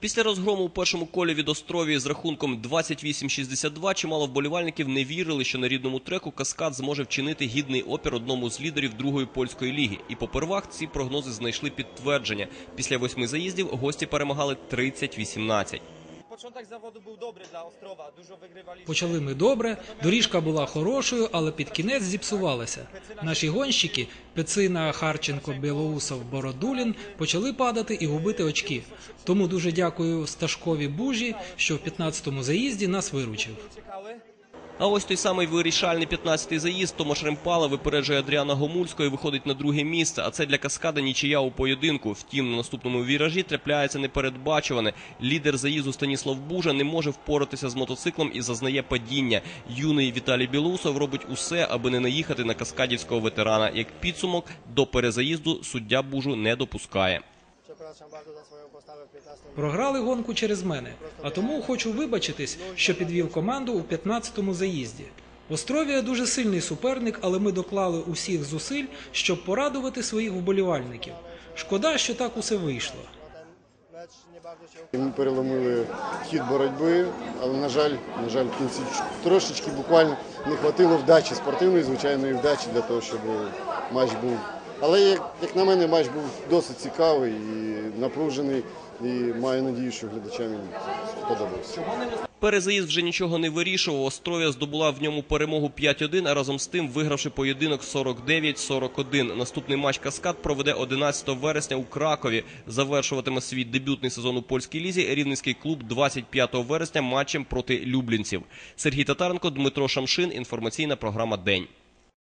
Після розгрому у першому колі від острові з рахунком 28-62 чимало вболівальників не вірили, що на рідному треку Каскад зможе вчинити гідний опір одному з лідерів другої польської ліги. І попервах ці прогнози знайшли підтвердження. Після восьми заїздів гості перемагали 30-18. Początek заводу був добре для острова. Дуже вигривали. Почали ми добре, доріжка була хорошою, але під кінець зіпсувалася. Наші гонщики Пецина, Харченко, Білоусов, Бородулін почали падати і губити очки. Тому дуже дякую Сташкові Бужі, що в 15-му заїзді нас виручив. А ось той самий вирішальний 15-й заїзд Томаш Ремпала випереджує Адріана Гомульського і виходить на друге місце. А це для каскада нічия у поєдинку. Втім, на наступному віражі трапляється непередбачуване. Лідер заїзду Станіслав Бужа не може впоратися з мотоциклом і зазнає падіння. Юний Віталій Білоусов робить усе, аби не наїхати на каскадівського ветерана. Як підсумок, до перезаїзду суддя Бужу не допускає. Програли гонку через мене, а тому хочу вибачитись, що підвів команду у 15-му заїзді. Островія дуже сильний суперник, але ми доклали усіх зусиль, щоб порадувати своїх вболівальників. Шкода, що так усе вийшло. Ми переломили хід боротьби, але на жаль, на жаль, в кінці трошечки буквально не хватило вдачі спортивної, звичайної вдачі для того, щоб матч був. Але як, на мене, матч був досить цікавий і напружений, і маю надію, що глядачам він сподобався. Перезаїзд вже нічого не вирішував. Островія здобула в ньому перемогу 5-1, а разом з тим вигравши поєдинок 49-41. Наступний матч Каскад проведе 11 вересня у Кракові. Завершуватиме свій дебютний сезон у польській лізі рівненський клуб 25 вересня матчем проти люблінців. Сергій Татаренко, Дмитро Шамшин. Інформаційна програма День.